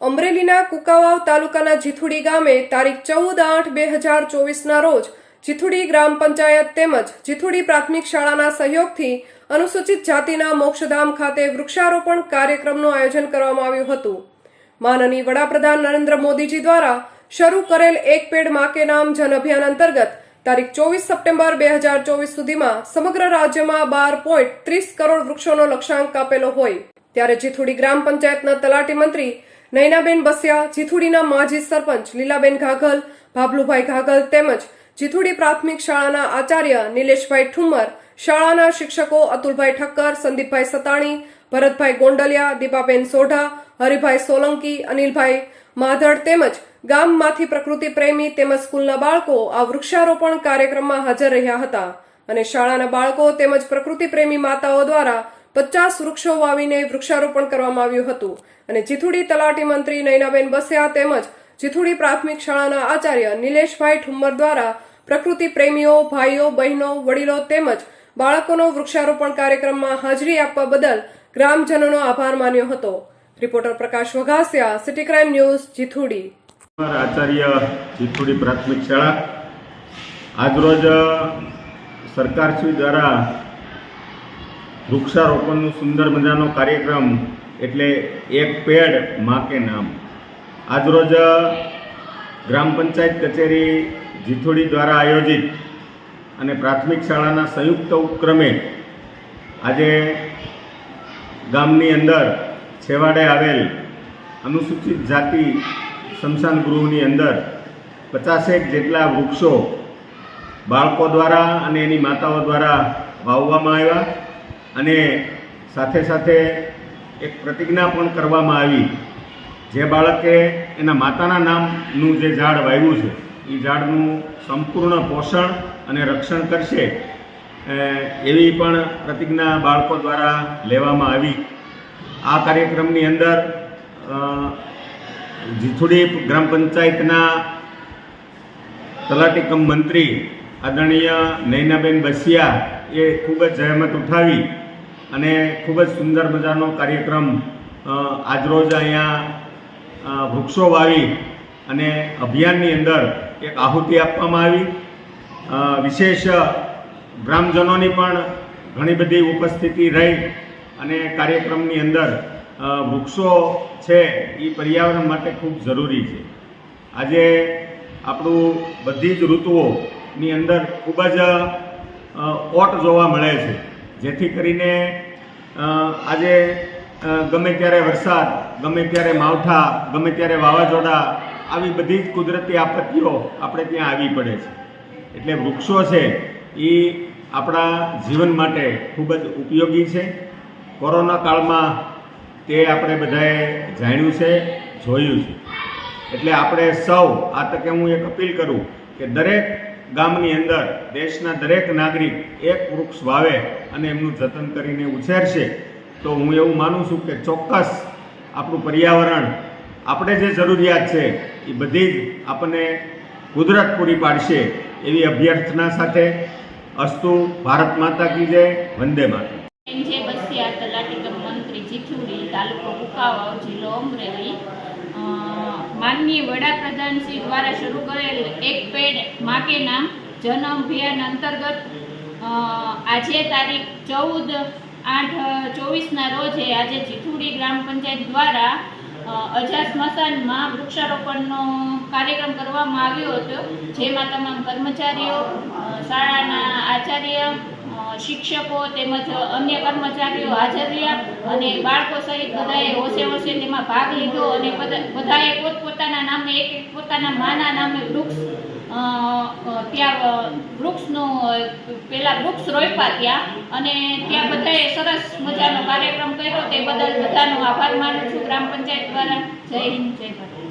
અમરેલીના કુકાવાવ તાલુકાના જીથુડી ગામે તારીખ ચૌદ આઠ બે હજાર ચોવીસના રોજ જીથુડી ગ્રામ પંચાયત તેમજ જીથુડી પ્રાથમિક શાળાના સહયોગથી અનુસૂચિત જાતિના મોક્ષધામ ખાતે વૃક્ષારોપણ કાર્યક્રમનું આયોજન કરવામાં આવ્યું હતું. માનનીય વડાપ્રધાન નરેન્દ્ર મોદીજી દ્વારા શરૂ કરેલ એક પેડમાં નામ જન અભિયાન અંતર્ગત તારીખ ચોવીસ સપ્ટેમ્બર બે હજાર ચોવીસ સુધીમાં સમગ્ર રાજ્યમાં બાર પોઈન્ટ ત્રીસ કરોડ વૃક્ષોનો લક્ષ્યાંક આપેલો હોય. ત્યારે જીથુડી ગ્રામ પંચાયતના તલાટી મંત્રી નૈનાબેન બસિયા, જીથુડીના માજી સરપંચ લીલાબેન ઘાઘલ, ભાભલુભાઈ ઘાઘલ તેમજ જીથુડી પ્રાથમિક શાળાના આચાર્ય નિલેશભાઈ ઠુમ્મર, શાળાના શિક્ષકો અતુલભાઈ ઠક્કર, સંદીપભાઈ સતાણી, ભરતભાઈ ગોંડલિયા, દીપાબેન સોઢા, હરિભાઈ સોલંકી, અનિલભાઈ માધડ તેમજ ગામમાંથી પ્રકૃતિ પ્રેમી તેમજ સ્કૂલના બાળકો આ વૃક્ષારોપણ કાર્યક્રમમાં હાજર રહ્યા હતા. અને શાળાના બાળકો તેમજ પ્રકૃતિ પ્રેમી માતાઓ દ્વારા પચાસ વૃક્ષો વાવીને વૃક્ષારોપણ કરવામાં આવ્યું હતું. અને જીથુડી તલાટી મંત્રી નૈનાબેન બસ્યા તેમજ જીથુડી પ્રાથમિક શાળાના આચાર્ય નિલેશભાઈ ઠુમ્મર દ્વારા પ્રકૃતિ પ્રેમીઓ, ભાઈઓ, બહેનો, વડીલો તેમજ બાળકોનો વૃક્ષારોપણ કાર્યક્રમમાં હાજરી આપવા બદલ ગ્રામજનોનો આભાર માન્યો હતો. Reporter Prakash Vaghasiya, city crime news, Jithudi. Acharya Jithudi પ્રાથમિક શાળા. આજરોજ સરકારશ્રી દ્વારા વૃક્ષારોપણનું સુંદર મજાનો કાર્યક્રમ એટલે એક પેડમાં કે નામ. આજરોજ ગ્રામ પંચાયત કચેરી જીથુડી દ્વારા આયોજિત અને પ્રાથમિક શાળાના સંયુક્ત ઉપક્રમે આજે ગામની અંદર છેવાડે આવેલ અનુસૂચિત જાતિ સ્મશાન ગૃહની અંદર પચાસેક જેટલા વૃક્ષો બાળકો દ્વારા અને એની માતાઓ દ્વારા વાવવામાં આવ્યા અને સાથે સાથે એક પ્રતિજ્ઞા પણ કરવામાં આવી. જે બાળકે એના માતાના નામનું જે ઝાડ વાવ્યું છે, એ ઝાડનું સંપૂર્ણ પોષણ અને રક્ષણ કરશે એવી પણ પ્રતિજ્ઞા બાળકો દ્વારા લેવામાં આવી. આ કાર્યક્રમની અંદર જીથુડી ગ્રામ પંચાયતના તલાટી કમ મંત્રી આદરણીય નૈનાબેન બસિયા એ ખૂબ જ જહેમત ઉઠાવી અને ખૂબ જ સુંદર મજાનો કાર્યક્રમ આજરોજ અહીંયા વૃક્ષો વાવી અને અભિયાનની અંદર એક આહુતિ આપવામાં આવી. વિશેષ ગ્રામજનોની પણ ઘણી બધી ઉપસ્થિતિ રહી અને કાર્યક્રમની અંદર વૃક્ષો છે એ પર્યાવરણ માટે ખૂબ જરૂરી છે. આજે આપણું બધી જ ઋતુઓની અંદર ખૂબ જ ઓટ જોવા મળે છે. જેથી કરીને આજે ગમે ત્યારે વરસાદ, ગમે ત્યારે માવઠા, ગમે ત્યારે વાવાઝોડા, આવી બધી જ કુદરતી આપત્તિઓ આપણે ત્યાં આવી પડે છે. એટલે વૃક્ષો છે એ આપણા જીવન માટે ખૂબ જ ઉપયોગી છે. કોરોના કાળમાં તે આપણે બધાએ જાણ્યું છે, જોયું છે. એટલે આપણે સૌ, આ તકે હું એક અપીલ કરું કે દરેક ગામની અંદર, દેશના દરેક નાગરિક એક વૃક્ષ વાવે અને એમનું જતન કરીને ઉછેરશે, તો હું એવું માનું છું કે ચોક્કસ આપણું પર્યાવરણ, આપણે જે જરૂરિયાત છે, એ બધી જ આપણને કુદરત પૂરી પાડશે એવી અભ્યર્થના સાથે અસ્તુ ભારત માતા કી જય, વંદે માતા એમ જે બસિયા તલાટી કમ મંત્રી જીથુડી તાલુકો કુકાવાવ જિલ્લો અમરેલી. માનનીય વડાપ્રધાન શ્રી દ્વારા શરૂ કરેલ એક પેડ માકે નામ જન અભિયાન અંતર્ગત આજે તારીખ ચૌદ આઠ, ચોવીસના રોજે આજે જીથુડી ગ્રામ પંચાયત દ્વારા અજા સ્મશાનમાં વૃક્ષારોપણનો કાર્યક્રમ કરવામાં આવ્યો હતો. જેમાં તમામ કર્મચારીઓ શાળાના આચાર્ય શિક્ષકો તેમજ અન્ય કર્મચારીઓ હાજર રહ્યા અને બાળકો સહિત બધાએ હોશે હોશે તેમાં ભાગ લીધો અને બધાએ પોતપોતાના નામે એક એક પોતાના માના નામે વૃક્ષ ત્યાં વૃક્ષનો પેલા વૃક્ષ રોપ્યા ત્યાં અને ત્યાં બધાએ સરસ મજાનો કાર્યક્રમ કર્યો. તે બદલ બધાનો આભાર માનું છું. ગ્રામ પંચાયત દ્વારા. જય હિન્દ, જય ભારત.